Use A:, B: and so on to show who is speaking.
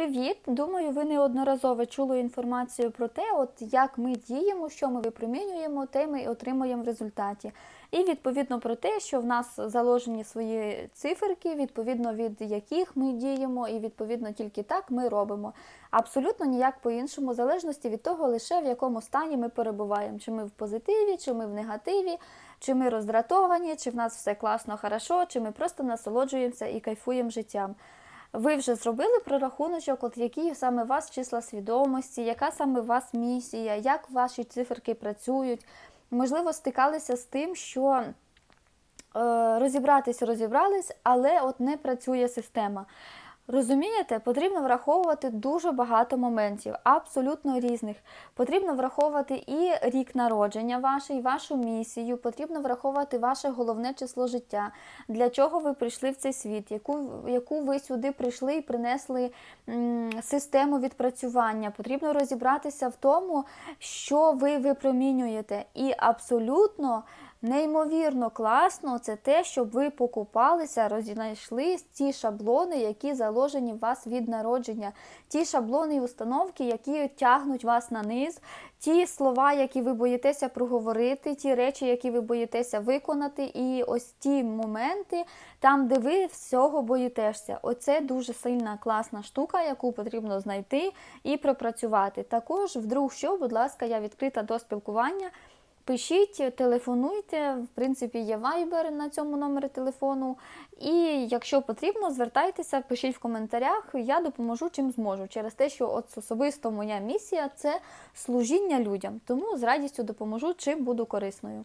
A: привіт! Думаю, ви неодноразово чули інформацію про те, от як ми діємо, що ми випромінюємо, те ми отримуємо в результаті. І відповідно про те, що в нас заложені свої циферки, відповідно від яких ми діємо, і відповідно тільки так ми робимо. Абсолютно ніяк по-іншому, в залежності від того, лише в якому стані ми перебуваємо, чи ми в позитиві, чи ми в негативі, чи ми роздратовані, чи в нас все класно, хорошо, чи ми просто насолоджуємося і кайфуємо життям. Ви вже зробили прорахуночок, от які саме у вас числа свідомості, яка саме у вас місія, як ваші циферки працюють. Можливо, стикалися з тим, що е, розібратись розібрались, але от не працює система. Розумієте, потрібно враховувати дуже багато моментів, абсолютно різних. Потрібно враховувати і рік народження ваше, і вашу місію, потрібно враховувати ваше головне число життя, для чого ви прийшли в цей світ, яку, яку ви сюди прийшли і принесли м, систему відпрацювання. Потрібно розібратися в тому, що ви випромінюєте. І абсолютно Неймовірно класно це те, щоб ви покупалися, рознайшли ті шаблони, які заложені в вас від народження, ті шаблони і установки, які тягнуть вас на низ, ті слова, які ви боїтеся проговорити, ті речі, які ви боїтеся виконати, і ось ті моменти, там, де ви всього боїтеся. Оце дуже сильна класна штука, яку потрібно знайти і пропрацювати. Також, вдруг що, будь ласка, я відкрита до спілкування. Пишіть, телефонуйте, в принципі, є вайбер на цьому номері телефону. І якщо потрібно, звертайтеся, пишіть в коментарях, я допоможу чим зможу. Через те, що от особисто моя місія це служіння людям. Тому з радістю допоможу, чим буду корисною.